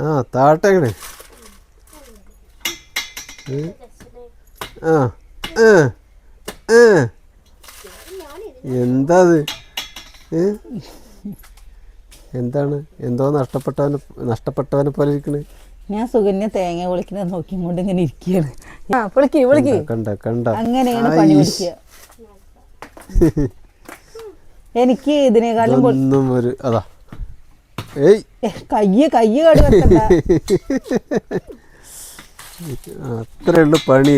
ആ താട്ടെങ്ങനെ ആ. എന്താ അത് എന്താണ്? എന്തോ നഷ്ടപ്പെട്ടവന് നഷ്ടപ്പെട്ടവനെ പോലെ ഇരിക്കണേ. ഞാൻ സുകന്യ തേങ്ങ പൊളിക്കുന്നത് നോക്കിക്കൊണ്ട് ഇങ്ങനെ ഇരിക്കുകയാണ്. കണ്ട കണ്ട അങ്ങനെയാണ് പണി എനിക്ക് ഇതിനേക്കാളും ഒന്നും ഒരു അതാ. ഏയ്. ഏ, കയ്യ് കയ്യ് കടി വെക്കണ്ട അത്രേ ഉള്ളു പണി.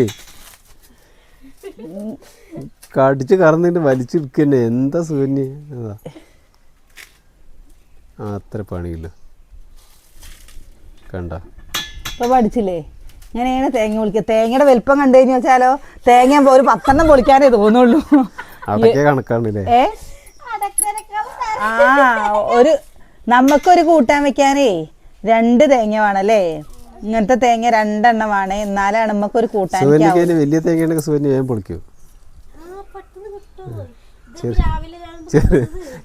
കടിച്ച് കറന്നിട്ട് വലിച്ചെടുക്കന്നെ എന്താ സൂന്യ അതാ. അത്ര പണിയില്ല കണ്ട. ഇപ്പൊ പഠിച്ചില്ലേ? ഇങ്ങനെയാണ് തേങ്ങ പൊളിക്കുക തേങ്ങയുടെ വലിപ്പം കണ്ടു കഴിഞ്ഞു വെച്ചാലോ തേങ്ങ ഒരു പത്തെണ്ണം പൊളിക്കാനേ തോന്നുള്ളൂ. അതൊക്കെ കണക്കാണല്ലേ ഏ? ആ ഒരു നമുക്കൊരു കൂട്ടാൻ വെക്കാനേ രണ്ട് തേങ്ങ വേണല്ലേ? ഇങ്ങനത്തെ തേങ്ങ രണ്ടെണ്ണം വേണേ എന്നാലാണ് നമുക്ക് ഒരു കൂട്ടാൻ വലിയ തേങ്ങയാണെങ്കിൽ ഞാൻ പൊളിക്കും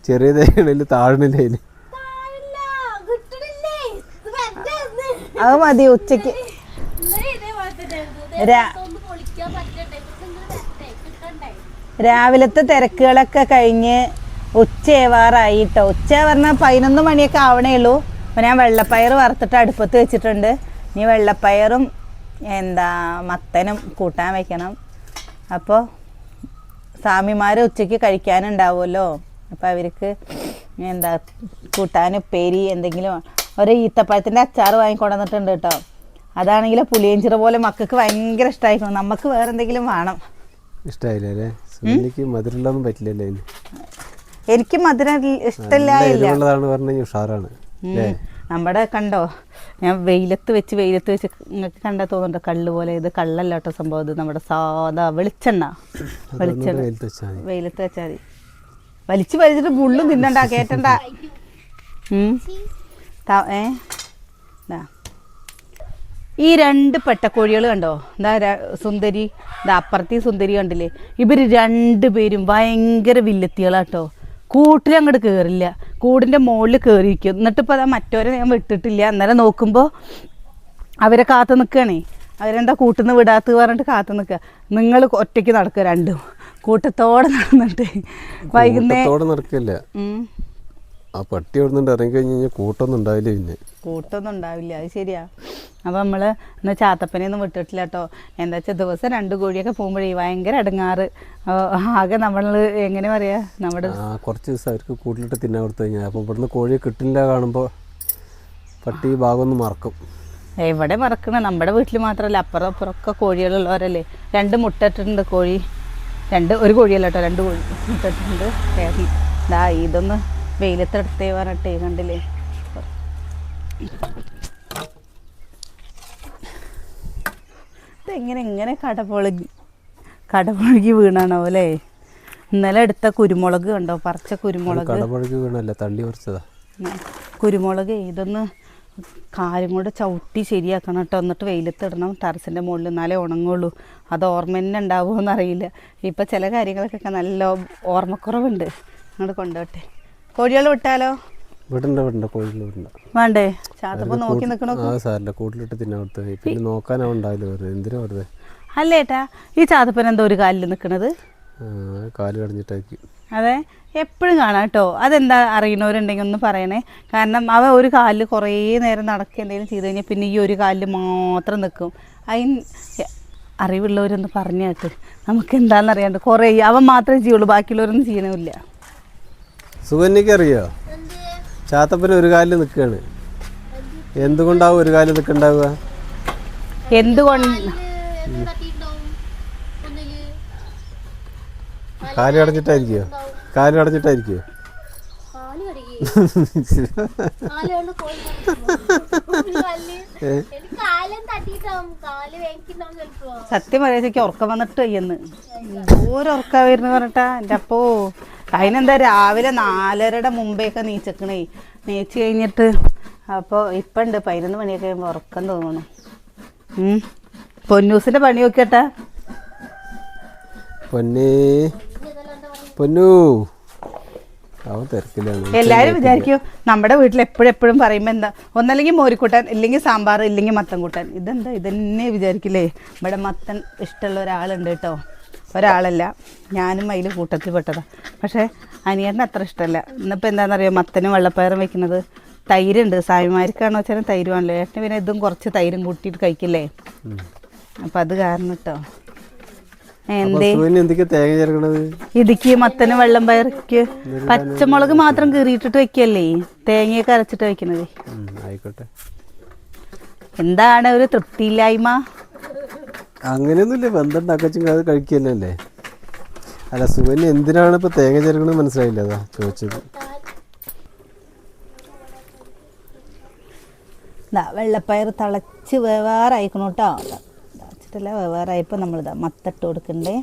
ചെറിയ തേങ്ങ തേങ്ങയാണെങ്കിൽ താഴണില്ല അതിന്. അത് മതി ഉച്ചയ്ക്ക് രാവിലത്തെ തിരക്കുകളൊക്കെ കഴിഞ്ഞ് ഉച്ചയാവാറായി കേട്ടോ ഉച്ച പറഞ്ഞാൽ പതിനൊന്ന് മണിയൊക്കെ ആവണേ ഉള്ളൂ ഞാൻ വെള്ളപ്പയർ വറുത്തിട്ട് അടുപ്പത്ത് വെച്ചിട്ടുണ്ട്. ഇനി വെള്ളപ്പയറും എന്താ മത്തനും കൂട്ടാൻ വെക്കണം. അപ്പോൾ സ്വാമിമാർ ഉച്ചയ്ക്ക് കഴിക്കാനുണ്ടാവുമല്ലോ. അപ്പോൾ അവർക്ക് എന്താ കൂട്ടാൻ ഉപ്പേരി എന്തെങ്കിലും ഒരു ഈത്തപ്പഴത്തിന്റെ അച്ചാർ വാങ്ങിക്കൊണ്ടുവന്നിട്ടുണ്ട് കേട്ടോ. അതാണെങ്കിൽ പുളിയഞ്ചിറ പോലെ മക്കൾക്ക് ഭയങ്കര ഇഷ്ടമായിരിക്കും നമുക്ക് വേറെ എന്തെങ്കിലും വേണം. ഇഷ്ടമായില്ലേ സൂന്യക്ക് മധുരമുള്ളതൊന്നും പറ്റില്ലല്ലേ എനിക്ക് മധുരം ഇഷ്ടമില്ല ഉഷാറാണ്. നമ്മുടെ കണ്ടോ ഞാൻ വെയിലത്ത് വെച്ച് വെയിലത്ത് വെച്ച് നിങ്ങൾക്ക് കണ്ടാൽ തോന്നുന്നുണ്ടോ? കള്ള് പോലെ ഇത് കള്ളല്ല കേട്ടോ സംഭവം. ഇത് നമ്മുടെ സാധാ വെളിച്ചെണ്ണ. വെളിച്ചെണ്ണ. വെയിലത്ത് വെച്ചാൽ മതി. വലിച്ചു വലിച്ചിട്ട് മുള്ളും തിന്നണ്ട കേട്ടണ്ട ഏ? ഈ രണ്ട് പെട്ടക്കോഴികൾ കണ്ടോ? എന്താ സുന്ദരി ഇതാ അപ്പുറത്തെയും സുന്ദരി കണ്ടില്ലേ? ഇവർ രണ്ടുപേരും ഭയങ്കര വില്ലത്തികളാട്ടോ കൂട്ടിൽ അങ്ങോട്ട് കയറില്ല കൂടിന്റെ മുകളിൽ കയറിയിരിക്കും എന്നിട്ടിപ്പോൾ അതാ മറ്റവരെ ഞാൻ വിട്ടിട്ടില്ല. അന്നേരം നോക്കുമ്പോൾ അവരെ കാത്തു നിൽക്കുകയാണേ അവരെന്താ കൂട്ടുന്ന വിടാത്തത് പറഞ്ഞിട്ട് കാത്തു നിൽക്കുക നിങ്ങൾ ഒറ്റയ്ക്ക് നടക്കുക രണ്ടും. കൂട്ടത്തോടെ നടന്നിട്ട് വൈകുന്നേരം നടക്കില്ല. ആ പട്ടി എവിടുന്നുണ്ട് ഇറങ്ങി കഴിഞ്ഞ് കഴിഞ്ഞാൽ കൂട്ടൊന്നും ഉണ്ടാവില്ല പിന്നെ. കൂട്ടൊന്നും ഉണ്ടാവില്ല അത് ശരിയാ. അപ്പോൾ നമ്മൾ ഇന്ന് ചാത്തപ്പനെ ഒന്നും വിട്ടിട്ടില്ല കേട്ടോ എന്താ വെച്ചാൽ ദിവസം രണ്ട് കോഴിയൊക്കെ പോകുമ്പോഴേ ഭയങ്കര അടങ്ങാറ്. ആകെ നമ്മൾ എങ്ങനെ പറയാ നമ്മുടെ ആ കുറച്ച് ദിവസം അവർക്ക് കൂട്ടിലിട്ട് തിന്നാൻ കൊടുത്തു കഴിഞ്ഞാൽ അപ്പോൾ ഇവിടുന്ന് കോഴിയെ കിട്ടില്ല കാണുമ്പോൾ പട്ടി ഭാഗം മറക്കും. എവിടെ മറക്കണ? നമ്മുടെ വീട്ടിൽ മാത്രമല്ല അപ്പുറം അപ്പുറമൊക്കെ കോഴികളുള്ളവരല്ലേ. രണ്ട് മുട്ട ഇട്ടിട്ടുണ്ട് കോഴി. രണ്ട് ഒരു കോഴിയല്ല കേട്ടോ രണ്ട് കോഴി മുട്ട ഇട്ടിട്ടുണ്ട് കേറി ഇതൊന്ന് വെയിലത്തെടുത്തേ പറഞ്ഞിട്ടേ കണ്ടില്ലേ? ഇതെങ്ങനെ ഇങ്ങനെ കടപുളകി കടപുളകി വീണാണോ അല്ലേ? ഇന്നലെ എടുത്ത കുരുമുളക് കണ്ടോ? പറിച്ച കുരുമുളക്. കടപഴകി വീണല്ല? തള്ളി. കുരുമുളക് ഇതൊന്ന് കാര്യം കൊണ്ട് ചവിട്ടി ശരിയാക്കണം കേട്ടോ. എന്നിട്ട് വെയിലത്തിടണം ടെറസിന്റെ മുകളിൽ എന്നാലേ ഉണങ്ങുള്ളൂ. അത് ഓർമ്മ തന്നെ ഉണ്ടാവുമോ എന്നറിയില്ല ഇപ്പം ചില കാര്യങ്ങൾക്കൊക്കെ നല്ല ഓർമ്മക്കുറവുണ്ട്. അങ്ങോട്ട് കൊണ്ടുപോട്ടെ കോഴികൾ വിട്ടാലോ? വിടണ്ട വിടണ്ട. കോഴികൾ വിടണ്ട. വേണ്ടേ? ചാത്തപ്പോ നോക്കി നിൽക്കണോ ആ സാറിന്റെ കൂട്ടിലിട്ട് തിന്നാൻ പിന്നെ നോക്കാനാവുണ്ടാവില്ല വെറുതെ. എന്തിനാ വെറുതെ? അല്ലേട്ടാ ഈ ചാത്തപ്പൻ എന്താ ഒരു കാലിൽ നിൽക്കണത് കാൽ കടഞ്ഞിട്ടായിരിക്കും. അതെ? എപ്പോഴും കാണാം കേട്ടോ. അതെന്താ അറിയണവരുണ്ടെങ്കിൽ ഒന്ന് പറയണേ. കാരണം അവ ഒരു കാലിൽ കുറേ നേരം നടക്കുക എന്തെങ്കിലും ചെയ്ത് കഴിഞ്ഞാൽ പിന്നെ ഈ ഒരു കാലിൽ മാത്രം നിൽക്കും അതിന് അറിവുള്ളവരൊന്ന് പറഞ്ഞു കേട്ട് നമുക്ക് എന്താണെന്ന് അറിയാണ്ട് കുറേ അവൻ മാത്രമേ ചെയ്യുള്ളൂ. ബാക്കിയുള്ളവരൊന്നും ചെയ്യണമില്ല. സുകന്യക്ക് അറിയോ ചാത്തപ്പന് ഒരു കാലിൽ നിൽക്കുകയാണ് എന്തുകൊണ്ടാവും ഒരു കാലിൽ നിൽക്കണ്ടാവുക? എന്തുകൊണ്ട് കാൽ അടഞ്ഞിട്ടായിരിക്കോ കാൽ കടഞ്ഞിട്ടായിരിക്കോ സത്യം പറയാ ഉറക്കം വന്നിട്ട് എന്ന് എന്തോരം ഉറക്കം വരുന്നു പറഞ്ഞിട്ടാ എന്റെ അപ്പോ അതിനെന്താ രാവിലെ നാലരയുടെ മുമ്പേയൊക്കെ നീച്ചക്കണേ. നീച്ച് കഴിഞ്ഞിട്ട് അപ്പോൾ ഇപ്പം ഉണ്ട് പതിനൊന്ന് മണിയൊക്കെ കഴിയുമ്പോൾ ഉറക്കം തോന്നുന്നു പൊന്നൂസിന്റെ പൊന്നൂസിന്റെ പണി നോക്കട്ടെ പൊന്നേ. പൊന്നു. എല്ലാരും വിചാരിക്കും നമ്മുടെ വീട്ടിൽ എപ്പോഴും എപ്പോഴും പറയുമ്പോൾ എന്താ ഒന്നല്ലെങ്കിൽ മോരിക്കൂട്ടൻ ഇല്ലെങ്കിൽ സാമ്പാർ ഇല്ലെങ്കിൽ മത്തൻ കൂട്ടാൻ ഇതെന്താ ഇതന്നെ വിചാരിക്കില്ലേ? ഇവിടെ മത്തൻ ഇഷ്ടമുള്ള ഒരാളുണ്ട് കേട്ടോ. ഒരാളല്ല. ഞാനും അതിൽ കൂട്ടത്തിൽ പെട്ടതാ. പക്ഷേ അനിയറിന് അത്ര ഇഷ്ടമല്ല ഇന്നിപ്പോൾ എന്താണെന്നറിയോ മത്തനും വെള്ളപ്പയറും വെക്കുന്നത് തൈരുണ്ട്. സായിമാർക്കാണോ വെച്ചാൽ തൈര് വേണമല്ലോ ഏട്ടന് പിന്നെ ഇതും കുറച്ച് തൈരും കൂട്ടിയിട്ട് കഴിക്കില്ലേ? അപ്പം അത് കാരണം കേട്ടോ ഇടുക്കി മത്തന് വെള്ളം പയർക്ക് പച്ചമുളക് മാത്രം കീറിയിട്ടിട്ട് വെക്കല്ലേ? തേങ്ങയൊക്കെ അരച്ചിട്ട് വെക്കണത്. ആയിക്കോട്ടെ. എന്താണ് ഒരു തൃപ്തിയില്ലായ്മ? അങ്ങനെയൊന്നുമില്ല. ബന്ധമുണ്ടാക്കച്ചെങ്കിൽ അത് കഴിക്കല്ലേ അല്ല? സുവന് എന്തിനാണ് ഇപ്പൊ തേങ്ങ ചേർക്കണത് മനസ്സിലായില്ല അതാ ചോദിച്ചത്. ഇതാ വെള്ളപ്പയർ തിളച്ച് വേവാറായിക്കണു കേട്ടോ. തിളച്ചിട്ടല്ല വേവാറായപ്പോൾ നമ്മളിതാ മത്തട്ട് കൊടുക്കണ്ടേ.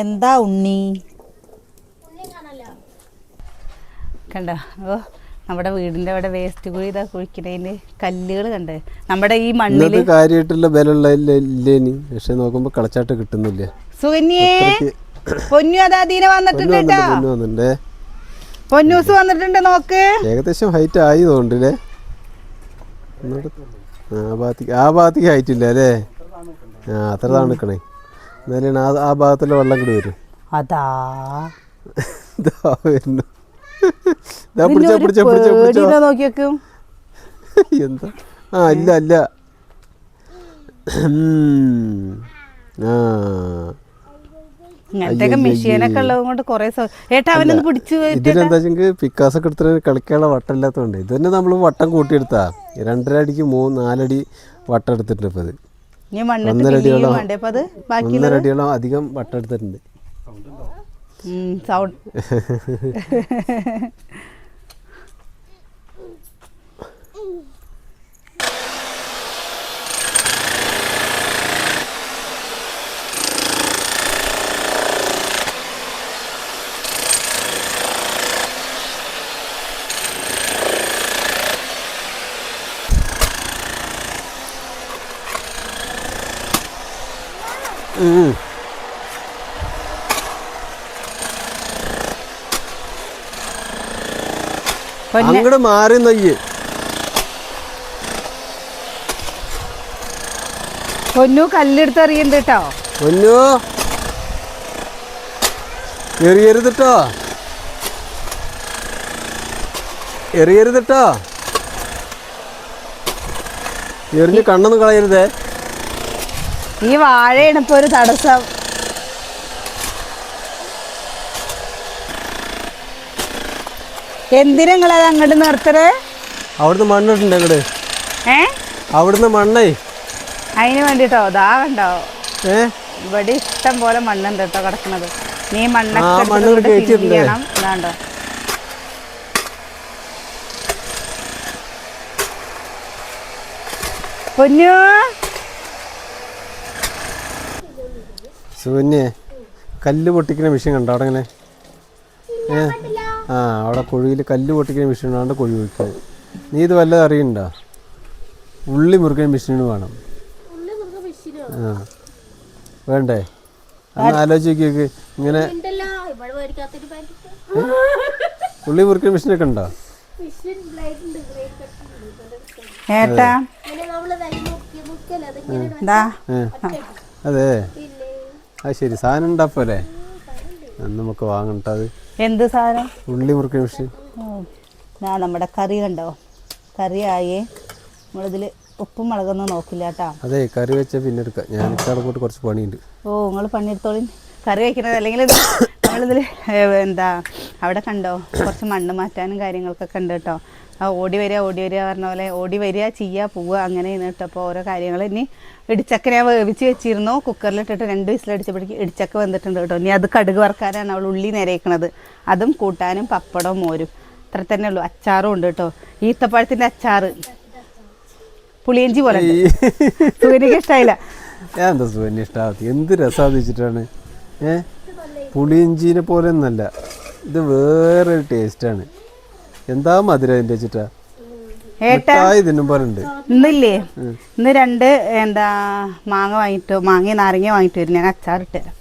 എന്താ ഉണ്ണി? കണ്ടോ? ഓ നമ്മുടെ വീടിന്റെ അവിടെ വേസ്റ്റ് കുഴി ഇതാ കുഴിക്കുന്നതിന് കല്ലുകൾ കണ്ട്. നമ്മുടെ ഈ മണ്ണിൽ കാര്യമായിട്ടുള്ള ബലമുള്ള പക്ഷെ നോക്കുമ്പോ കളച്ചാട്ട് കിട്ടുന്നില്ല. സുകന്യേ പൊന്നു അതാ ദീന വന്നിട്ടുണ്ട് കേട്ടോ. പൊന്നൂസ് വന്നിട്ടുണ്ട്. നോക്ക്. ഏകദേശം ഹൈറ്റ് ആയി തോണ്ടല്ലേ ആ ഭാഗത്തേക്ക് ആ ഭാഗത്തേക്ക് ഹൈറ്റ് ഇല്ല അല്ലേ ആ അത്ര തണുക്കണേ എന്നാലും ആ ആ ഭാഗത്തുള്ള വെള്ളം കൂടി വരും. അതാ. വരുന്നു. ഇതാ പിടിച്ചോ പിടിച്ചോ പിടിച്ചോ പിടിച്ചോ. പേടിയില്ല നോക്കി എന്താ? ആ ഇല്ല അല്ല ഉം. ആ. ഇങ്ങനത്തെ മെഷീനൊക്കെ ഉള്ളത് കൊണ്ട് കുറെ ഏട്ടാ അവനൊന്ന് പിടിച്ചു ഇതിനെന്താ വെച്ചെങ്കിൽ പിക്കാസൊക്കെ എടുത്തിട്ട് കളിക്കാനുള്ള വട്ടം ഇല്ലാത്തതുകൊണ്ട്. ഇത് തന്നെ നമ്മൾ വട്ടം കൂട്ടിയെടുത്താ. രണ്ടര അടിക്ക് മൂന്ന് നാലടി വട്ടം എടുത്തിട്ടുണ്ട് ഇപ്പൊ ഇത്. ഒന്നര അടിയോളം അധികം വട്ടം എടുത്തിട്ടുണ്ട്. Ừ, sau, Mm-hmm. അങ്ങോട്ട് മാറി നയ്യ് പൊന്നു കല്ലെടുത്ത് എറിയുന്നുണ്ട് കേട്ടോ. പൊന്നു. എറിയരുതിട്ടോ. എറിയരുതിട്ടോ. എറിഞ്ഞ് കണ്ണൊന്നും കളയരുതേ. ഈ വാഴയാണ് ഇപ്പൊ ഒരു തടസ്സം. എന്തിനാ നിങ്ങളത് അങ്ങോട്ട് നിർത്തത് അവിടുന്ന് മണ്ണിട്ടുണ്ട് അങ്ങോട്ട് ഏ? അവിടുന്ന് മണ്ണേ. അതിന് വേണ്ടിട്ടോ ദാവണ്ടോ ഏ? ഇവിടെ ഇഷ്ടം പോലെ മണ്ണുണ്ട് കേട്ടോ കിടക്കുന്നത്. നീ മണ്ണ മണ്ണൊക്കെ ചെയ്യണം ഇതാണ്ടോ പൊന്നു! സുകന്യെ കല്ല് പൊട്ടിക്കുന്ന മെഷീൻ കണ്ടോ അവിടെ ഏ? ആ അവിടെ കുഴിയിൽ കല്ല് പൊട്ടിക്കുന്ന മെഷീൻ ഉണ്ടാണ്ട് കുഴി ഒഴിക്കുന്നത് നീ ഇത് വല്ലതും അറിയണ്ടോ? ഉള്ളി മുറുക്കുന്ന മെഷീൻ വേണം. ആ വേണ്ടേ? അന്ന് ആലോചിച്ച് ഇങ്ങനെ ഉള്ളി മുറുക്കുന്ന മെഷീനൊക്കെ ഉണ്ടോ? ഏട്ടാ. അതെ. അത് ശരി സാധനം ഉണ്ടാപ്പോലെ അന്ന് നമുക്ക് വാങ്ങണ്ട അത് എന്ത് സാധനം? ഉള്ളി മുറുക്കുന്ന മെഷീൻ ഞാൻ നമ്മുടെ കറി കണ്ടോ? കറി ആയി നമ്മളിതിൽ ഉപ്പും മുളകൊന്നും നോക്കില്ല കേട്ടോ. അതെ കറി വെച്ച പിന്നെ എടുക്കാം. ഞാൻ പോയിട്ട് കുറച്ച് പണിയുണ്ട്. ഓ നിങ്ങൾ പണിയെടുത്തോളി. കറി വയ്ക്കുന്നത് അല്ലെങ്കിൽ നമ്മളിതിൽ എന്താ അവിടെ കണ്ടോ? കുറച്ച് മണ്ണ് മാറ്റാനും കാര്യങ്ങൾക്കൊക്കെ ഉണ്ട് കേട്ടോ. ഓടി വരിക ഓടി വരിക പറഞ്ഞ പോലെ ഓടി വരിക ചെയ്യുക പോവുക അങ്ങനെ ഇട്ടപ്പോൾ ഓരോ കാര്യങ്ങൾ ഇനി ഇടിച്ചക്ക ഞാൻ വേവിച്ച് വെച്ചിരുന്നു. കുക്കറിലിട്ടിട്ട് രണ്ട് വിസിലടിച്ചപ്പോഴേക്ക് ഇടിച്ചക്ക വന്നിട്ടുണ്ട് കേട്ടോ. ഇനി അത് കടുക് വറുക്കാനാണ് അവൾ ഉള്ളി നിരയിക്കണത് അതും കൂട്ടാനും പപ്പടവും മോരും. അത്ര തന്നെ ഉള്ളൂ. അച്ചാറും ഉണ്ട് കേട്ടോ. ഈത്തപ്പഴത്തിന്റെ അച്ചാർ പുളിയഞ്ചി പോലെ സൂര്യക്ക് ഇഷ്ടമായില്ല ഞാൻ എന്താ സൂര്യന് ഇഷ്ടാവത്തി എന്ത് രസാദിച്ചിട്ടാണ് ഏഹ് ഏ? പുളിയിഞ്ചീനെ പോലെ ഒന്നല്ല. ഇത് വേറൊരു ടേസ്റ്റാണ് എന്താ മധുരം അതിന്റെ വെച്ചിട്ടാ? മിഠായി ഇന്നില്ലേ? ഇന്ന് രണ്ട് എന്താ മാങ്ങ വാങ്ങിട്ട് മാങ്ങ നാരങ്ങ വാങ്ങിട്ട് വരും. ഞാൻ അച്ചാറിട്ട് തരാം.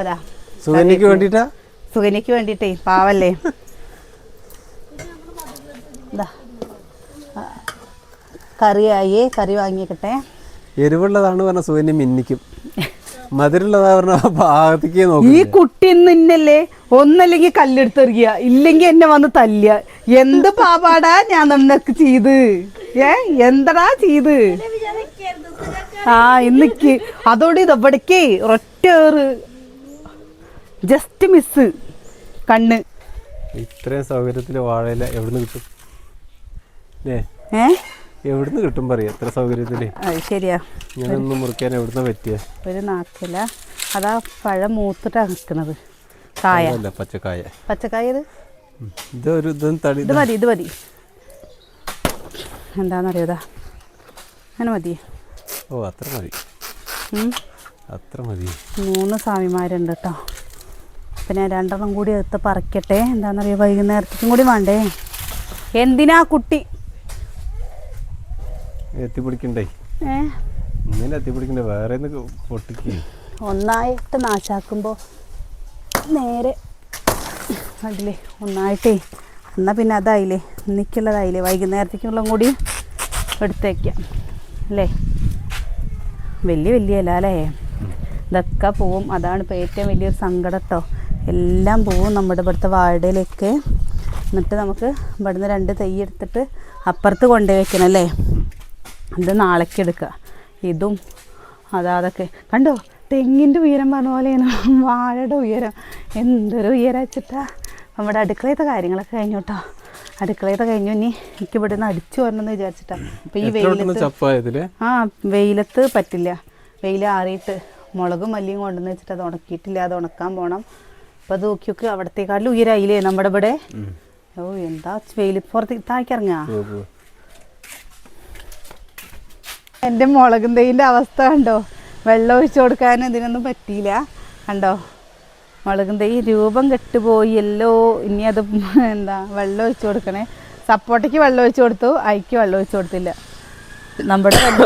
അതാ സുഗന്യക്ക് വേണ്ടിട്ടാ? പാവല്ലേ? കറിയായി കറി വാങ്ങിക്കട്ടെ. എരിവുള്ളതാണ് പറഞ്ഞ സുഗന്യ മിന്നിക്കും. മധുരമുള്ളതാ പറഞ്ഞ ഈ കുട്ടി ഇന്നല്ലേ? ഒന്നല്ലെങ്കിൽ കല്ലെടുത്തെറിയ ഇല്ലെങ്കിൽ എന്നെ വന്ന് തല്ലിയ. എന്ത് പാപാടാ ഞാൻ നിനക്ക് ചെയ്ത്? ഏ എന്തടാ ചെയ്ത്? ആ ഇന്നിക്ക് അതോടെ ഇതവിടേക്കേ ഒറ്റേറ് ജസ്റ്റ് മിസ് കണ്ണ്. ഇത്രയും സൗകര്യത്തിൽ വാഴയില എവിടുന്ന് കിട്ടും? എവിടുന്ന് കിട്ടും പറയാ എത്ര സൗകര്യത്തിൽ ശരിയാ. ഞാനൊന്നും മുറിക്കാൻ എവിടുന്ന പറ്റിയ? ഒരു നാക്കില. അതാ പഴം മൂത്തിട്ടാ നിൽക്കുന്നത് കായ അല്ല പച്ചക്കായ. പച്ചക്കായ ഇത്. ഇതൊരു ഇതും തടി ഇത് മതി ഇത് മതി. എന്താണെന്നറിയാതാ അങ്ങനെ മതി. ഓ അത്ര മതി. അത്ര മതി. മൂന്ന് സ്വാമിമാരുണ്ട് കേട്ടോ പിന്നെ രണ്ടെണ്ണം കൂടി എടുത്ത് പറിക്കട്ടെ. എന്താണെന്നറിയോ വൈകുന്നേരത്തേക്കും കൂടി വേണ്ടേ? എന്തിനാ കുട്ടി? എത്തിപ്പിടിക്കണ്ടേ? ഏ? ഇങ്ങനെ എത്തിപ്പിടിക്കണ്ടേ? വേറെ പൊട്ടിക്ക്. ഒന്നായിട്ട് നാശാക്കുമ്പോൾ നേരെ. അതിലേ ഒന്നായിട്ടേ. എന്നാൽ പിന്നെ അതായില്ലേ. ഇന്നിക്കുള്ളതായില്ലേ വൈകുന്നേരത്തേക്കുള്ള കൂടി എടുത്തേക്കാം. അല്ലേ? വലിയ വലിയ ഇല അല്ലേ? ഇതൊക്കെ പോവും. അതാണ് ഇപ്പോൾ ഏറ്റവും വലിയൊരു സങ്കടട്ടോ എല്ലാം പോവും നമ്മുടെ ഇവിടുത്തെ വാഴയിലേക്ക്. എന്നിട്ട് നമുക്ക് ഇവിടുന്ന് രണ്ട് തൈ എടുത്തിട്ട് അപ്പുറത്ത് കൊണ്ടുപോയി വെക്കണം അല്ലേ? ഇത് നാളേക്ക് എടുക്കുക. ഇതും അതാ അതൊക്കെ. കണ്ടോ? തെങ്ങിന്റെ ഉയരം പറഞ്ഞ പോലെയാണ്. വാഴയുടെ ഉയരം. എന്തൊരു ഉയരം വെച്ചിട്ടാ. നമ്മുടെ അടുക്കളയത്തെ കാര്യങ്ങളൊക്കെ കഴിഞ്ഞു കേട്ടോ അടുക്കളയത്തെ കഴിഞ്ഞു. ഇനി എനിക്ക് ഇവിടെ നിന്ന് അടിച്ചു വരണമെന്ന് വിചാരിച്ചിട്ടാ. ഈ വെയിലത്ത് ആ വെയിലത്ത് പറ്റില്ല. വെയിൽ ആറിയിട്ട് മുളകും മല്ലിയും കൊണ്ടുവന്ന് വെച്ചിട്ട് അത് ഉണക്കിയിട്ടില്ല. അത് ഉണക്കാൻ പോകണം അപ്പോൾ അത് നോക്കി നോക്കി അവിടത്തേക്കാട്ടിലും ഉയരായില്ലേ നമ്മുടെ ഇവിടെ? ഓ എന്താ വെയിൽ പുറത്ത് താഴ്ക്കിറങ്ങാ എന്റെ മുളകും തൈന്റെ അവസ്ഥ കണ്ടോ? വെള്ളം ഒഴിച്ചു കൊടുക്കാൻ ഇതിനൊന്നും പറ്റിയില്ല. കണ്ടോ? മുളകിന്റെ ഈ രൂപം കെട്ടുപോയി. എല്ലോ ഇനി അത് എന്താ വെള്ളം ഒഴിച്ചു കൊടുക്കണേ. സപ്പോട്ടയ്ക്ക് വെള്ളം ഒഴിച്ചു കൊടുത്തു. അയക്ക് വെള്ളം ഒഴിച്ചു കൊടുത്തില്ല. നമ്മുടെ അത്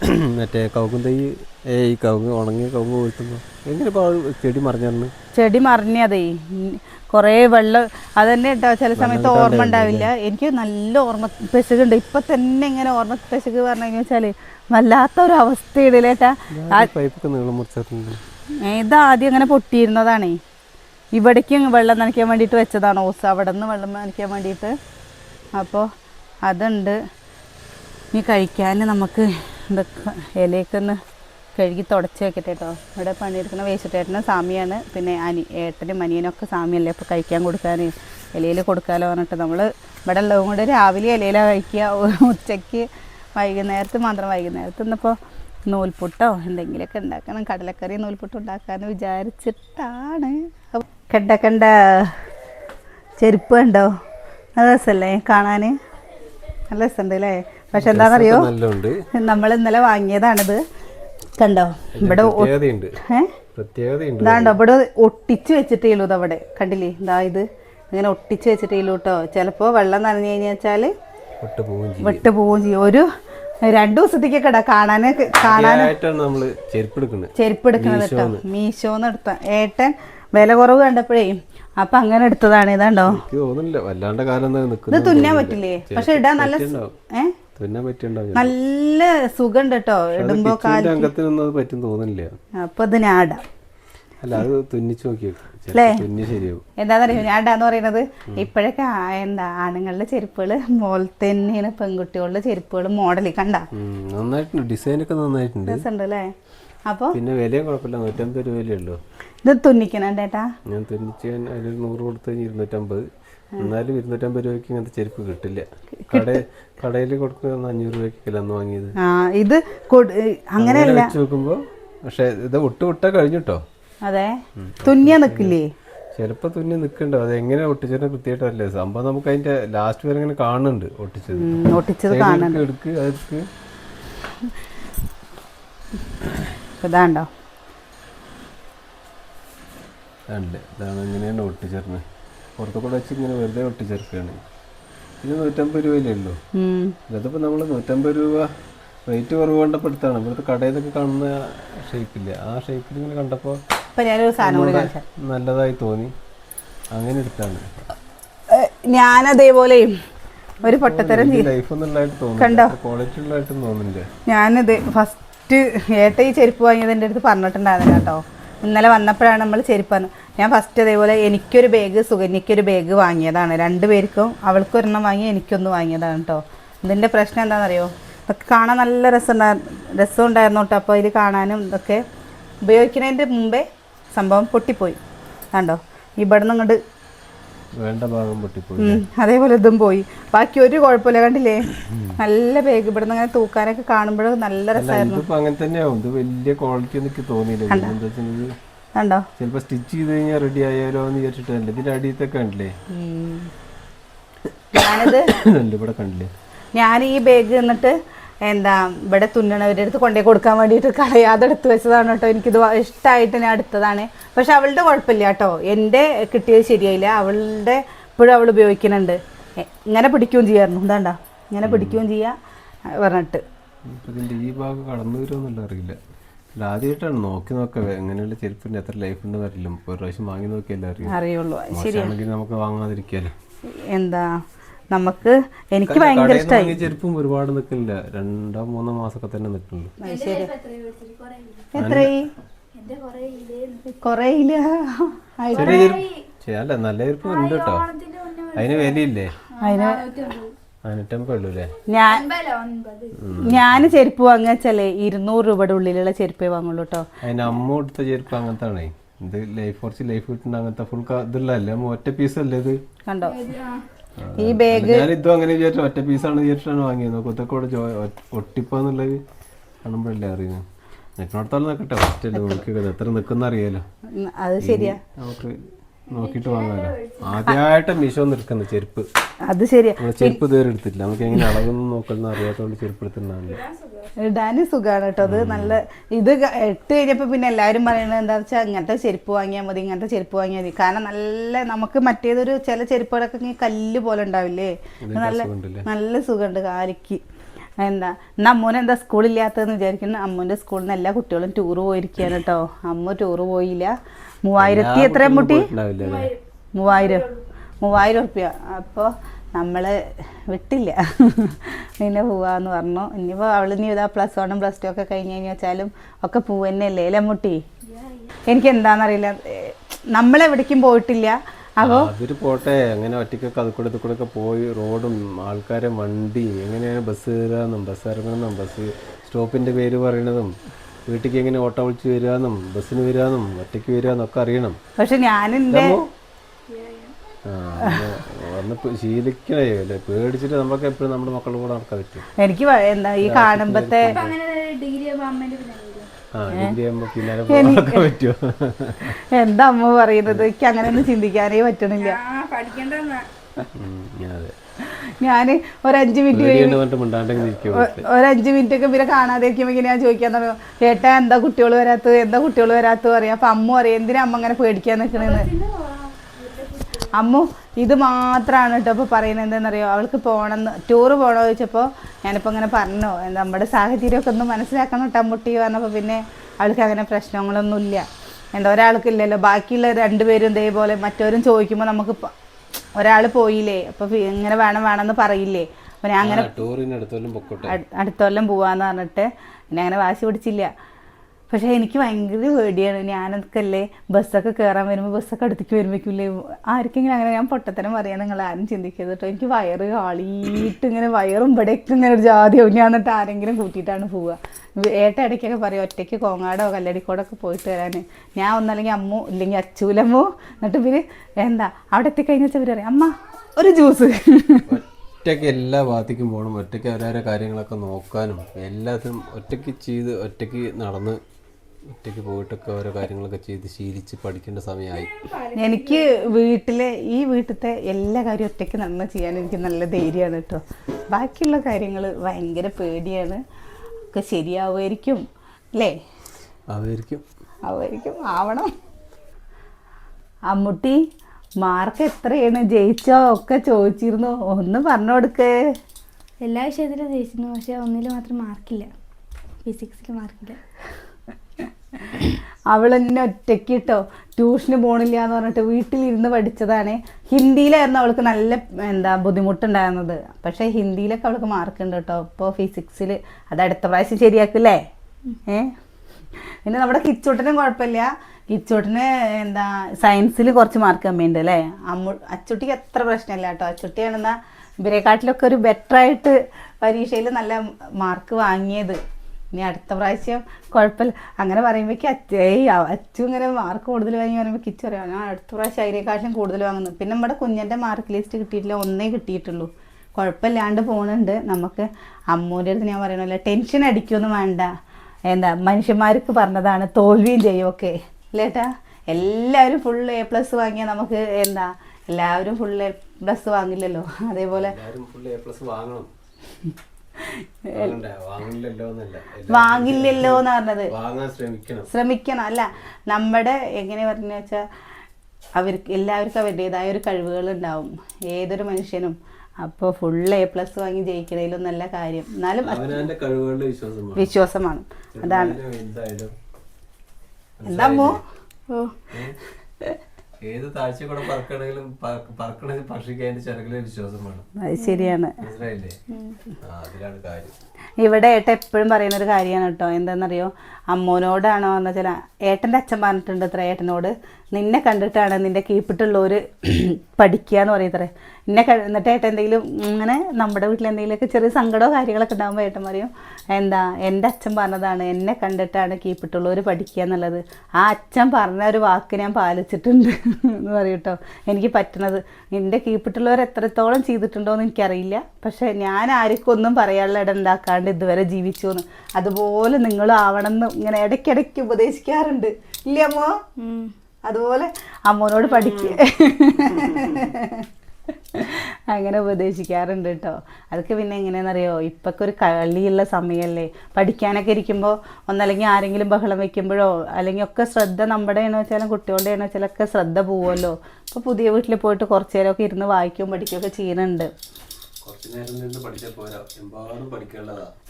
മറ്റേ കൗകും തൈ ഈ കവുങ്ങ് ഉണങ്ങിയ കവുങ്ങ് കൊഴുത്തുമ്പോ എങ്ങനെ ചെടി മറിഞ്ഞു ചെടി മറിഞ്ഞതേ കുറേ വെള്ളം അത് തന്നെ കേട്ടോ ചില സമയത്ത് ഓർമ്മ ഉണ്ടാവില്ല. എനിക്ക് നല്ല ഓർമ്മ പെശകുണ്ട്. ഇപ്പൊ തന്നെ ഇങ്ങനെ ഓർമ്മ പെശക് പറഞ്ഞു വെച്ചാൽ വല്ലാത്തൊരു അവസ്ഥയിടലേട്ടാ പൈപ്പൊക്കെ നീളം മുറിച്ചിട്ടുണ്ട് ഇത് ആദ്യം അങ്ങനെ പൊട്ടിയിരുന്നതാണേ. ഇവിടേക്ക് വെള്ളം നനയ്ക്കാൻ വേണ്ടിയിട്ട് വെച്ചതാണ് ഓസ്. അവിടെ നിന്ന് വെള്ളം നനയ്ക്കാൻ വേണ്ടിയിട്ട്. അപ്പോൾ അതുണ്ട്. ഇനി കഴിക്കാൻ നമുക്ക് ഇതൊക്കെ ഇലയൊക്കെ ഒന്ന് കഴുകി തുടച്ച് വെക്കട്ടെ കേട്ടോ ഇവിടെ പണിയെടുക്കുന്ന വേശുട്ടേട്ടനും സാമിയാണ് പിന്നെ അനി ഏട്ടനും അനിയനൊക്കെ സാമിയല്ലേ അപ്പോൾ കഴിക്കാൻ കൊടുക്കാൻ ഇലയിൽ കൊടുക്കാമല്ലോ പറഞ്ഞിട്ട് നമ്മൾ ഇവിടെ ഉള്ളതും കൂടെ രാവിലെ ഇലയിലാണ് കഴിക്കുക. ഉച്ചയ്ക്ക് വൈകുന്നേരത്ത് മാത്രം വൈകുന്നേരത്ത് ഇന്നിപ്പോൾ നൂൽപുട്ടോ എന്തെങ്കിലുമൊക്കെ ഉണ്ടാക്കണം. കടലക്കറി നൂൽപുട്ട് ഉണ്ടാക്കാമെന്ന് വിചാരിച്ചിട്ടാണ്. കണ്ട കണ്ട ചെരുപ്പ് കണ്ടോ? നല്ല രസമല്ലേ കാണാൻ നല്ല രസമുണ്ട് അല്ലേ പക്ഷെ എന്താണെന്നറിയോ നമ്മൾ ഇന്നലെ വാങ്ങിയതാണിത്. കണ്ടോ? ഇവിടെ ഇതാണ്ടോ? ഇവിടെ ഒട്ടിച്ച് വെച്ചിട്ടേ ഉള്ളൂ അവിടെ. കണ്ടില്ലേ? ഇതാ ഇത്. ഇങ്ങനെ ഒട്ടിച്ച് വെച്ചിട്ടേ ഉള്ളൂ കേട്ടോ ചിലപ്പോൾ വെള്ളം നനഞ്ഞു കഴിഞ്ഞാൽ വെച്ചാൽ വിട്ട് പോവുകയും ചെയ്യും. ഒരു രണ്ടു ദിവസത്തേക്കൊക്കെ കാണാന് നമ്മൾ ചെരുപ്പ് എടുക്കുന്നത് കേട്ടോ. മീശോന്ന് എടുത്ത ഏട്ടൻ വില കുറവ് കണ്ടപ്പോഴേ അപ്പൊ അങ്ങനെ എടുത്തതാണ്. ഇതാണ്ടോ? വല്ലാണ്ട് കാലം ഇത് തുന്നാൻ പറ്റില്ലേ? പക്ഷെ ഇടാൻ നല്ല നല്ല സുഖം കേട്ടോ. ഇടുമ്പോ അപ്പൊ ഇത് ഞാൻ ഇടാം അല്ല അത് തുന്നിച്ചു നോക്കിയേക്കും അല്ലേ? എന്താണെന്നറിയോ ഞാൻ ഇടാന്ന് പറയുന്നത്? ഇപ്പോഴൊക്കെ എന്താ ആണുങ്ങളുടെ ചെരുപ്പുകൾ മോൾ തന്നെയാണ് പെൺകുട്ടികളുടെ ചെരുപ്പുകൾ മോഡലിൽ കണ്ട. നന്നായിട്ടുണ്ട്. ഡിസൈനൊക്കെ നന്നായിട്ടുണ്ട്. രസമുണ്ട് അല്ലേ അപ്പോൾ പിന്നെ വിലയും കുഴപ്പമില്ല. നൂറ്റമ്പത് രൂപയല്ലേ ഇത് തുന്നിക്കണം ചേട്ടാ ഞാൻ തുന്നിച്ച് ഞാൻ അതിലൊരു നൂറ് കൊടുത്ത് കഴിഞ്ഞ് ഇരുന്നൂറ്റമ്പത്. എന്നാലും ഇരുന്നൂറ്റമ്പത് രൂപയ്ക്ക് ഇങ്ങനത്തെ ചെരുപ്പ് കിട്ടില്ല. കട കടയിൽ കൊടുക്കുന്ന അഞ്ഞൂറ് രൂപയ്ക്ക് അന്ന് വാങ്ങിയത്? ഇത് അങ്ങനെയല്ല. വെച്ച് പക്ഷെ ഇത് ഒട്ട് വിട്ടാ കഴിഞ്ഞിട്ടോ അതെ? തുന്നിയ നിക്കില്ലേ? ചിലപ്പോ തുന്നി നിൽക്കണ്ടോ അത് എങ്ങനെ ഒട്ടിച്ചതിനെ കൃത്യമായിട്ടല്ലേ. സംഭവം നമുക്ക് അതിന്റെ ലാസ്റ്റ് വരെ ഇങ്ങനെ കാണുന്നുണ്ട് ഒട്ടിച്ചത്. ഒട്ടിച്ചത് കാണുന്നുണ്ട്. കാണാൻ എടുക്ക്, എടുക്ക്. അതെടുക്ക് ഇതാണ്ടോ അല്ലേ ഇതാണ് ഇങ്ങനെയാണ് ഒട്ടിച്ചേർന്നത് പുറത്തു കൂടെ വെച്ച് ഇങ്ങനെ വെറുതെ ഒട്ടിച്ചേർക്കുകയാണ് ഇത് നൂറ്റമ്പത് രൂപയിലേ ഉള്ളൂ. നൂറ്റമ്പത് രൂപ റേറ്റ് കുറവ് കണ്ടപ്പെടുത്താണ് ഇവിടുത്തെ കടയിൽ നിന്നൊക്കെ കാണുന്ന ഷേപ്പില്ലേ ആ ഷേപ്പിൽ ഇങ്ങനെ കണ്ടപ്പോൾ ഇപ്പൊ ഞാനൊരു സാധനം കൂടി കാണിച്ചാ. നല്ലതായി തോന്നി. അങ്ങനെ എടുത്താണ്. ഞാൻ അതേപോലെ ഒരു പൊട്ടത്തരം കണ്ടോ? ഞാനിത് ഫസ്റ്റ് ഏട്ട ഈ ചെരുപ്പ് വാങ്ങിയത് എന്റെ അടുത്ത് പറഞ്ഞിട്ടുണ്ടായിരുന്നു കേട്ടോ. ഇന്നലെ വന്നപ്പോഴാണ് നമ്മൾ ചെരുപ്പ് ഞാൻ ഫസ്റ്റ് അതേപോലെ എനിക്കൊരു ബാഗ് സുഗന്യക്കൊരു ബാഗ് വാങ്ങിയതാണ്. രണ്ട് പേർക്കും അവൾക്ക് ഒരെണ്ണം വാങ്ങി എനിക്കൊന്ന് വാങ്ങിയതാണ് കേട്ടോ. ഇതിന്റെ പ്രശ്നം എന്താണെന്നറിയോ? ഇതൊക്കെ കാണാൻ നല്ല രസം രസം ഉണ്ടായിരുന്നു കേട്ടോ. അപ്പോൾ ഇത് കാണാനും ഇതൊക്കെ ഉപയോഗിക്കുന്നതിന്റെ മുമ്പേ സംഭവം പൊട്ടിപ്പോയി. കണ്ടോ? ഇവിടെ നിന്ന് ഇങ്ങോട്ട് വേണ്ട ഭാഗം പൊട്ടിപ്പോയി അതേപോലെ ഇതും പോയി. ബാക്കി ഒരു കുഴപ്പമില്ല കണ്ടില്ലേ? നല്ല ബാഗ് ഇവിടെ നിന്ന് അങ്ങനെ തൂക്കാനൊക്കെ കാണുമ്പോഴും നല്ല രസമായിരുന്നു. അങ്ങനെ തന്നെയാവും. ഇത് വലിയ ക്വാളിറ്റി എനിക്ക് തോന്നിയില്ല. കണ്ടോ? ചിലപ്പോൾ സ്റ്റിച്ച് ചെയ്ത് കഴിഞ്ഞാൽ റെഡി ആയാലോ എന്ന് വിചാരിച്ചിട്ടല്ലേ ഇതിന്റെ അടിയത്തൊക്കെ കണ്ടില്ലേ. ഞാനിത് ഇവിടെ കണ്ടില്ലേ? ഞാൻ ഈ ബാഗ് എന്നിട്ട് എന്താ ഇവിടെ തുന്നണവരുടെ അടുത്ത് കൊണ്ടേ കൊടുക്കാൻ വേണ്ടിയിട്ട് കളയാതെ എടുത്ത് വെച്ചതാണ് കേട്ടോ. എനിക്കിത് ഇഷ്ടമായിട്ട് ഞാൻ എടുത്തതാണ് പക്ഷെ അവളുടെ കുഴപ്പമില്ല കേട്ടോ. എന്റെ കിട്ടിയത് ശരിയായില്ല. അവളുടെ ഇപ്പോഴും അവൾ ഉപയോഗിക്കുന്നുണ്ട്. ഇങ്ങനെ പിടിക്കുകയും ചെയ്യായിരുന്നു. എന്താണ്ടാ? ഇങ്ങനെ പിടിക്കുകയും ചെയ്യാ പറഞ്ഞിട്ട്. ഈ ഭാഗം കടന്നു വരുമെന്നുള്ള അറിയില്ല. ആദ്യമായിട്ടാണ് നോക്കി നോക്കാം എങ്ങനെയുള്ള ചെരുപ്പിന്റെ എത്ര ലൈഫ് ഉണ്ടെന്ന് അറിയില്ല. ഒരു പ്രാവശ്യം വാങ്ങി നോക്കിയല്ലേ അറിയാം. അറിയുള്ളൂ. ശരിയാണെങ്കിൽ നമുക്ക് വാങ്ങാതിരിക്കാലോ. എന്താ? നമുക്ക് എനിക്ക് ഭയങ്കര ഇഷ്ടമായി ചെരുപ്പും ഒരുപാട് നിൽക്കില്ല രണ്ടോ മൂന്നോ മാസമൊക്കെ തന്നെ. എത്രയായി ശരി, അല്ല നല്ല ചെരുപ്പ് ഉണ്ട് കേട്ടോ. അതിന് വിലയില്ലേ? ഞാൻ ഞാൻ ചെരുപ്പ് വാങ്ങുക വെച്ചാലേ ഇരുന്നൂറ് രൂപയുടെ ഉള്ളിലുള്ള ചെരുപ്പേ വാങ്ങുള്ളൂ കേട്ടോ. അതിന് അമ്മ കൊടുത്ത ചെരുപ്പ് അങ്ങനത്തെ ഇത് ലൈഫ് കുറച്ച് ലൈഫ് കിട്ടുന്ന അങ്ങനത്തെ ഫുൾ ഇതുള്ളതല്ലേ? ഒറ്റ പീസ് അല്ലേ ഇത്? കണ്ടോ? ഈ ബാഗ് ഞാൻ ഇതും അങ്ങനെ വിചാരിച്ചു ഒറ്റ പീസാണ് വിചാരിച്ചിട്ടാണ് വാങ്ങിയത്. കൊത്തക്കോട് ഒട്ടിപ്പാന്നുള്ളത് കാണുമ്പോഴല്ലേ അറിയുന്നത് നിൽക്കുന്നിടത്തോളം നിൽക്കട്ടെ ഒറ്റല്ലേ നോക്കിയത് എത്ര നിൽക്കുന്ന അറിയാലോ. അത് ശരിയാ. നമുക്ക് നോക്കിയിട്ട് വാങ്ങാലോ. ആദ്യമായിട്ട് മീശോ നിൽക്കുന്ന ചെരുപ്പ്. അത് ശരിയാ. ചെരുപ്പ് ഇതുവരെ എടുത്തിട്ടില്ല. നമുക്ക് എങ്ങനെ അളവൊന്നും നോക്കുന്ന അറിയാത്തോണ്ട് ചെരുപ്പ് എടുത്തിട്ടുണ്ടാവില്ല ഇടാനും സുഖമാണ് കേട്ടോ. അത് നല്ല ഇത് ഇട്ട് കഴിഞ്ഞപ്പോൾ പിന്നെ എല്ലാവരും പറയുന്നത് എന്താ വെച്ചാൽ ഇങ്ങനത്തെ ചെരുപ്പ് വാങ്ങിയാൽ മതി ഇങ്ങനത്തെ ചെരുപ്പ് വാങ്ങിയാൽ മതി. കാരണം നല്ല നമുക്ക് മറ്റേതൊരു ചില ചെരുപ്പുകളൊക്കെ കല്ല് പോലെ ഉണ്ടാവില്ലേ? നല്ല നല്ല സുഖമുണ്ട് കാലിക്ക്. എന്താ? എന്നാ അമ്മൂന് എന്താ സ്കൂളില്ലാത്തതെന്ന് വിചാരിക്കുന്നു. അമ്മൂന്റെ സ്കൂളിൽ നിന്ന് എല്ലാ കുട്ടികളും ടൂർ പോയിരിക്കുകയാണ് കേട്ടോ. അമ്മ ടൂർ പോയില്ല. മൂവായിരത്തി എത്രയും മുട്ടി? മൂവായിരം. മൂവായിരം ഉറുപ്പ്യ. അപ്പോൾ നമ്മൾ വിട്ടില്ല. പിന്നെ പോവാന്ന് പറഞ്ഞു. ഇനിയിപ്പോൾ അവൾ ഇനി ഇതാ പ്ലസ് വണ്ണും പ്ലസ് ടു ഒക്കെ കഴിഞ്ഞ് കഴിഞ്ഞ് വെച്ചാലും ഒക്കെ പൂ അല്ലേ മുട്ടി? എനിക്ക് എന്താണെന്നറിയില്ല നമ്മളെവിടേക്കും പോയിട്ടില്ല. അപ്പോൾ അവർ പോട്ടെ. അങ്ങനെ ഒറ്റയ്ക്കൊക്കെ അത് കൂടെ ഇത് കൂടെ പോയി റോഡും ആൾക്കാരെ വണ്ടി എങ്ങനെയാണ് ബസ് കയറാന്നും ബസ് ഇറങ്ങണമെന്നും ബസ് സ്റ്റോപ്പിന്റെ പേര് പറയണതും വീട്ടിലേക്ക് എങ്ങനെ ഓട്ടോ വിളിച്ച് വരാനും ബസ്സിന് വരാനും ഒറ്റയ്ക്ക് വരികയെന്നൊക്കെ അറിയണം. പക്ഷെ ഞാൻ വന്ന് ശീലിക്കണേ അല്ലേ? പേടിച്ചിട്ട് നമുക്ക് എപ്പോഴും നമ്മുടെ മക്കളുടെ കൂടെ നടക്കാൻ പറ്റും. എനിക്ക് എന്താ ഈ കാണുമ്പത്തെ എന്താ അമ്മ പറയുന്നത്? എനിക്ക് അങ്ങനെയൊന്നും ചിന്തിക്കാനേ പറ്റണില്ല. ആ പഠിക്കണ്ടെന്നാ അതെ. ഞാൻ ഒരു അഞ്ച് മിനിറ്റ് ഒരു അഞ്ച് മിനിറ്റ് ഒക്കെ പിന്നെ കാണാതെ ഇരിക്കുമ്പോൾ ഞാൻ ചോദിക്കാൻ തുടങ്ങും ചേട്ടാ എന്താ കുട്ടികൾ വരാത്തത്? എന്താ കുട്ടികൾ വരാത്തത്? പറയാം. അപ്പം അമ്മ പറയും എന്തിനാ അമ്മ അങ്ങനെ പേടിക്കാൻ നിൽക്കണെന്ന് അമ്മു ഇത് മാത്രമാണ് കേട്ടോ ഇപ്പോൾ പറയുന്നത്. എന്താണെന്നറിയോ? അവൾക്ക് പോകണമെന്ന് ടൂറ് പോകണമെന്ന് ചോദിച്ചപ്പോൾ ഞാനിപ്പോൾ അങ്ങനെ പറഞ്ഞു. നമ്മുടെ നമ്മുടെ സാഹചര്യമൊക്കെ ഒന്ന് മനസ്സിലാക്കണം കേട്ടോ അമ്മുട്ടി പറഞ്ഞപ്പോൾ പിന്നെ അവൾക്ക് അങ്ങനെ പ്രശ്നങ്ങളൊന്നുമില്ല. എന്താ ഒരാൾക്കില്ലല്ലോ. ബാക്കിയുള്ള രണ്ടുപേരും ഇതേപോലെ മറ്റവരും ചോദിക്കുമ്പോൾ നമുക്ക് ഒരാൾ പോയില്ലേ? അപ്പൊ ഇങ്ങനെ വേണം വേണമെന്ന് പറയില്ലേ? അപ്പൊ ഞാൻ അങ്ങനെ അടുത്ത കൊല്ലം പോവാന്ന് പറഞ്ഞിട്ട് പിന്നെ അങ്ങനെ വാശി പിടിച്ചില്ല. പക്ഷേ എനിക്ക് ഭയങ്കര പേടിയാണ്. ഞാനൊക്കെ അല്ലേ ബസ്സൊക്കെ കയറാൻ വരുമ്പോൾ ബസ്സൊക്കെ അടുത്തേക്ക് വരുമ്പോഴേക്കില്ലേ ആർക്കെങ്കിലും അങ്ങനെ ഞാൻ പൊട്ടത്തരം പറയാൻ നിങ്ങൾ ആരും ചിന്തിക്കരുത് കേട്ടോ. എനിക്ക് വയറ് കാളിയിട്ട് ഇങ്ങനെ വയറും ഇവിടെയൊക്കെ ഇങ്ങനെ ഒരു ജാതിയാവും ഞാൻ എന്നിട്ട് ആരെങ്കിലും കൂട്ടിയിട്ടാണ് പോവുക. ഏട്ട ഇടയ്ക്കൊക്കെ പറയും ഒറ്റയ്ക്ക് കോങ്ങാടോ കല്ലടിക്കോടോ ഒക്കെ പോയിട്ട് വരാൻ ഞാൻ ഒന്നല്ലെങ്കിൽ അമ്മു ഇല്ലെങ്കിൽ അച്ചൂലമ്മോ. എന്നിട്ട് ഇവർ എന്താ? അവിടെ എത്തിക്കഴിഞ്ഞ വെച്ചാൽ ഇവർ പറയും അമ്മ ഒരു ജ്യൂസ്. ഒറ്റയ്ക്ക് എല്ലാ ഭാഗത്തേക്കും പോകണം. ഒറ്റയ്ക്ക് ഓരോരോ കാര്യങ്ങളൊക്കെ നോക്കാനും എല്ലാത്തിനും ഒറ്റയ്ക്ക് ചെയ്ത് ഒറ്റയ്ക്ക് നടന്ന് ഒറ്റയ്ക്ക് പോയിട്ടൊക്കെ ഓരോ കാര്യങ്ങളൊക്കെ ചെയ്ത് ശീലിച്ച് പഠിക്കേണ്ട സമയമായി. എനിക്ക് വീട്ടിലെ ഈ വീട്ടിലത്തെ എല്ലാ കാര്യവും ഒറ്റയ്ക്ക് നന്ന ചെയ്യാൻ എനിക്ക് നല്ല ധൈര്യമാണ് കേട്ടോ. ബാക്കിയുള്ള കാര്യങ്ങൾ ഭയങ്കര പേടിയാണ്. ഒക്കെ ശരിയാവുമായിരിക്കും അല്ലേ? ആവുമായിരിക്കും. ആവുമായിരിക്കും ആവണം. അമ്മുട്ടി മാർക്ക് എത്രയാണ്? ജയിച്ചോ? ഒക്കെ ചോദിച്ചിരുന്നു. ഒന്ന് പറഞ്ഞു കൊടുക്കേ. എല്ലാ വിഷയത്തിലും ജയിച്ചിരുന്നു. പക്ഷെ ഒന്നിൽ മാത്രം മാർക്കില്ല. ഫിസിക്സിൽ മാർക്കില്ല. അവൾ എന്നെ ഒറ്റയ്ക്ക് കേട്ടോ ട്യൂഷന് പോണില്ല എന്ന് പറഞ്ഞിട്ട് വീട്ടിലിരുന്ന് പഠിച്ചതാണ്. ഹിന്ദിയിലായിരുന്നു അവൾക്ക് നല്ല എന്താ ബുദ്ധിമുട്ടുണ്ടായിരുന്നത്. പക്ഷേ ഹിന്ദിയിലൊക്കെ അവൾക്ക് മാർക്ക് ഉണ്ട് കേട്ടോ. ഇപ്പോൾ ഫിസിക്സിൽ അത് അടുത്ത പ്രാവശ്യം ശരിയാക്കില്ലേ? ഏ? പിന്നെ നമ്മുടെ കിച്ചൂട്ടനും കുഴപ്പമില്ല. കിച്ചോട്ടിന് എന്താ സയൻസിൽ കുറച്ച് മാർക്ക് കമ്മിയുണ്ട് അല്ലേ? അമ്മു അച്ചുട്ടിക്ക് എത്ര പ്രശ്നമില്ല കേട്ടോ. അച്ചുട്ടിയാണെന്നാ ഇവരെക്കാട്ടിലൊക്കെ ഒരു ബെറ്ററായിട്ട് പരീക്ഷയിൽ നല്ല മാർക്ക് വാങ്ങിയത്. ഇനി അടുത്ത പ്രാവശ്യം കുഴപ്പമില്ല. അങ്ങനെ പറയുമ്പോഴേക്കും അച്ഛ അച്ചു ഇങ്ങനെ മാർക്ക് കൂടുതൽ വാങ്ങി പറയുമ്പോൾ കിച്ചു പറയാം ഞാൻ അടുത്ത പ്രാവശ്യം അതിനേക്കാളും കൂടുതൽ വാങ്ങുന്നു. പിന്നെ നമ്മുടെ കുഞ്ഞിന്റെ മാർക്ക് ലിസ്റ്റ് കിട്ടിയിട്ടില്ല ഒന്നേ കിട്ടിയിട്ടുള്ളൂ. കുഴപ്പമില്ലാണ്ട് പോകുന്നുണ്ട് നമുക്ക് അമ്മൂന്റെ അടുത്ത് ഞാൻ പറയണമല്ലോ ടെൻഷൻ അടിക്കൊന്നും വേണ്ട. എന്താ മനുഷ്യന്മാർക്ക് പറഞ്ഞതാണ് തോൽവിയും ചെയ്യുമൊക്കെ അല്ലേട്ടാ എല്ലാവരും ഫുൾ എ പ്ലസ് വാങ്ങിയാൽ നമുക്ക് എന്താ എല്ലാവരും ഫുൾ എ പ്ലസ് വാങ്ങില്ലല്ലോ. അതേപോലെ ഫുൾ എ പ്ലസ് വാങ്ങണം? വാങ്ങില്ലല്ലോ എന്ന് പറഞ്ഞത്. ശ്രമിക്കണം. അല്ല നമ്മുടെ എങ്ങനെ പറഞ്ഞു വെച്ചാൽ അവർക്ക് എല്ലാവർക്കും അവരുടേതായ ഒരു കഴിവുകൾ ഉണ്ടാവും ഏതൊരു മനുഷ്യനും. അപ്പോൾ ഫുൾ എ പ്ലസ് വാങ്ങി ജയിക്കണേലും നല്ല കാര്യം. എന്നാലും വിശ്വാസമാണ്. അതാണ്. എന്താ അമ്മോ? ഓ? ഏത് താഴ്ച കൂടെ പറക്കണെങ്കിലും പറക്കണെങ്കിൽ പക്ഷിക്ക് അതിന്റെ ചിറകിലെ വിശ്വാസം വേണം. അത് ശരിയാണ്. മനസ്സിലായില്ലേ? ആ അതിലാണ് കാര്യം. ഇവിടെ ഏട്ടൻ എപ്പോഴും പറയുന്ന ഒരു കാര്യമാണ് കേട്ടോ. എന്താണെന്നറിയോ? അമ്മോനോടാണോ എന്ന് വെച്ചാൽ ഏട്ടന്റെ അച്ഛൻ പറഞ്ഞിട്ടുണ്ട് ഇത്ര ഏട്ടനോട്. നിന്നെ കണ്ടിട്ടാണ് നിന്റെ കീപ്പിട്ടുള്ളവർ പഠിക്കുക എന്ന് പറയത്രേ എന്നെ കണ്ടിട്ട് ഏട്ടൻ എന്തെങ്കിലും ഇങ്ങനെ നമ്മുടെ വീട്ടിൽ എന്തെങ്കിലുമൊക്കെ ചെറിയ സങ്കടമോ കാര്യങ്ങളൊക്കെ ഉണ്ടാകുമ്പോൾ ഏട്ടൻ പറയും എന്താ എന്റെ അച്ഛൻ പറഞ്ഞതാണ് എന്നെ കണ്ടിട്ടാണ് കീപ്പിട്ടുള്ളവർ പഠിക്കുക എന്നുള്ളത്. ആ അച്ഛൻ പറഞ്ഞ ഒരു വാക്ക് ഞാൻ പാലിച്ചിട്ടുണ്ട്. എന്ന് പറയും കേട്ടോ. എനിക്ക് പറ്റണത്. എന്റെ കീപ്പിട്ടുള്ളവർ എത്രത്തോളം ചെയ്തിട്ടുണ്ടോ എന്ന് എനിക്കറിയില്ല. പക്ഷേ ഞാൻ ആർക്കും ഒന്നും പറയാനുള്ള ഇടം ഉണ്ടാക്കാണ്ട് ഇതുവരെ ജീവിച്ചു എന്ന് അതുപോലെ നിങ്ങളും ആവണമെന്ന് ഇങ്ങനെ ഇടയ്ക്കിടയ്ക്ക് ഉപദേശിക്കാറുണ്ട്. ഇല്ലേ അമ്മോ. അതുപോലെ അമ്മോനോട് പഠിക്കുക അങ്ങനെ ഉപദേശിക്കാറുണ്ട് കേട്ടോ. അതൊക്കെ പിന്നെ എങ്ങനെയാണെന്നറിയോ? ഇപ്പൊക്കെ ഒരു കളിയുള്ള സമയമല്ലേ പഠിക്കാനൊക്കെ ഇരിക്കുമ്പോൾ ഒന്നല്ലെങ്കിൽ ആരെങ്കിലും ബഹളം വെക്കുമ്പോഴോ അല്ലെങ്കിൽ ഒക്കെ ശ്രദ്ധ നമ്മുടെ എന്ന് വെച്ചാലും കുട്ടികളുടെ എന്ന് വെച്ചാലും ഒക്കെ ശ്രദ്ധ പോവുമല്ലോ. അപ്പോൾ പുതിയ വീട്ടിൽ പോയിട്ട് കുറച്ച് നേരമൊക്കെ ഇരുന്ന് വായിക്കും പഠിക്കുകയൊക്കെ ചെയ്യുന്നുണ്ട്.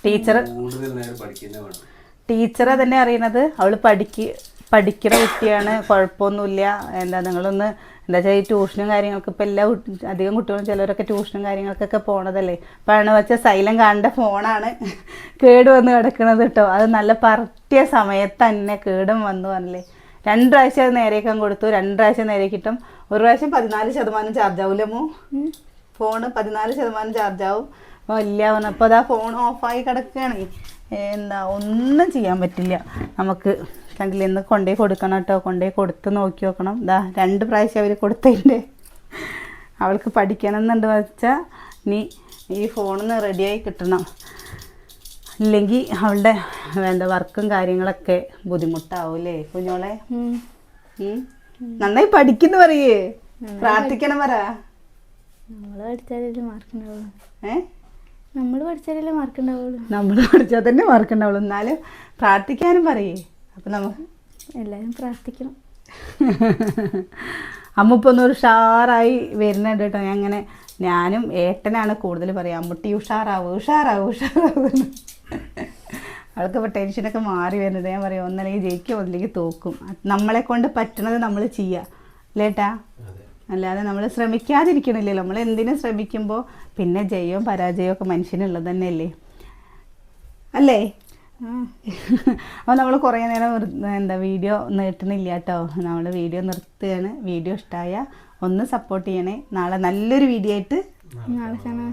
ടീച്ചർ ടീച്ചറെ തന്നെ അറിയണത്. അവൾ പഠിക്ക് പഠിക്കുന്ന കുട്ടിയാണ് കുഴപ്പമൊന്നുമില്ല. എന്താ നിങ്ങളൊന്ന് എന്താ വെച്ചാൽ ഈ ട്യൂഷനും കാര്യങ്ങൾക്ക് ഇപ്പോൾ എല്ലാ അധികം കുട്ടികളും ചിലവരൊക്കെ ട്യൂഷനും കാര്യങ്ങൾക്കൊക്കെ പോണതല്ലേ. പഴണ വെച്ചാൽ സൈലം കാണേണ്ട ഫോണാണ് കേട് വന്ന് കിടക്കുന്നത് കേട്ടോ. അത് നല്ല പറട്ടിയ സമയത്ത് തന്നെ കേടും വന്നു പറഞ്ഞില്ലേ രണ്ട് പ്രാവശ്യം അത് നേരേക്കാൻ കൊടുത്തു. രണ്ട് പ്രാവശ്യം നേരേക്കിട്ടും ഒരു പ്രാവശ്യം പതിനാല് ശതമാനം ചാർജ് ആവില്ലമ്മോ ഫോണ് പതിനാല് ശതമാനം ചാർജ് ആവും. വലിയ അപ്പോൾ അതാ ഫോൺ ഓഫായി കിടക്കുകയാണ് എന്താ ഒന്നും ചെയ്യാൻ പറ്റില്ല. നമുക്ക് കണ്ടില്ല ഇന്ന് കൊണ്ടുപോയി കൊടുക്കണം കേട്ടോ. കൊണ്ടുപോയി കൊടുത്ത് നോക്കി നോക്കണം ദാ രണ്ട് പ്രാവശ്യം അവർ കൊടുത്തതിന്റെ അവൾക്ക് പഠിക്കണം എന്നുണ്ട് വെച്ചാൽ നീ ഈ ഫോണിൽ നിന്ന് റെഡിയായി കിട്ടണം. ഇല്ലെങ്കിൽ അവളുടെ എന്താ വർക്കും കാര്യങ്ങളൊക്കെ ബുദ്ധിമുട്ടാവൂലേ കുഞ്ഞോളെ? നന്നായി പഠിക്കുന്നു പറയേ. പ്രാർത്ഥിക്കണം പറ. നമ്മൾ പഠിച്ചാലേ മാർക്ക് ഉണ്ടാവുള്ളൂ നമ്മൾ പഠിച്ചാലല്ലേ മാർക്ക് ഉണ്ടാവുള്ളൂ നമ്മൾ പഠിച്ചാൽ തന്നെ മാർക്ക് ഉണ്ടാവുള്ളൂ എന്നാലും പ്രാർത്ഥിക്കാനും പറയേ. അപ്പം നമുക്ക് എല്ലാവരും പ്രാർത്ഥിക്കണം. അമ്മ ഇപ്പോൾ ഒന്ന് ഉഷാറായി വരുന്നുണ്ട് കേട്ടോ. ഞാൻ അങ്ങനെ ഞാനും ഏട്ടനാണ് കൂടുതൽ പറയുക അമ്മുട്ടി ഉഷാറാവും ഉഷാറാവും ഉഷാറാവും അവൾക്ക് ഇപ്പോൾ ടെൻഷനൊക്കെ മാറി വരുന്നത് ഞാൻ പറയും ഒന്നല്ലെങ്കിൽ ജയിക്കും ഒന്നിലേക്ക് തോക്കും. നമ്മളെ കൊണ്ട് പറ്റണത് നമ്മൾ ചെയ്യുക അല്ലേട്ടാ അല്ലാതെ നമ്മൾ ശ്രമിക്കാതിരിക്കണില്ലല്ലോ. നമ്മൾ എന്തിനും ശ്രമിക്കുമ്പോൾ പിന്നെ ജയവും പരാജയവും ഒക്കെ മനുഷ്യനുള്ളത് തന്നെയല്ലേ? അല്ലേ? അപ്പോൾ നമ്മൾ കുറേ നേരം എന്താ വീഡിയോ നീട്ടണില്ല കേട്ടോ നമ്മൾ വീഡിയോ നിർത്തുകയാണ്. വീഡിയോ ഇഷ്ടമായ ഒന്ന് സപ്പോർട്ട് ചെയ്യണേ. നാളെ നല്ലൊരു വീഡിയോ ആയിട്ട് നാളെ കാണാം.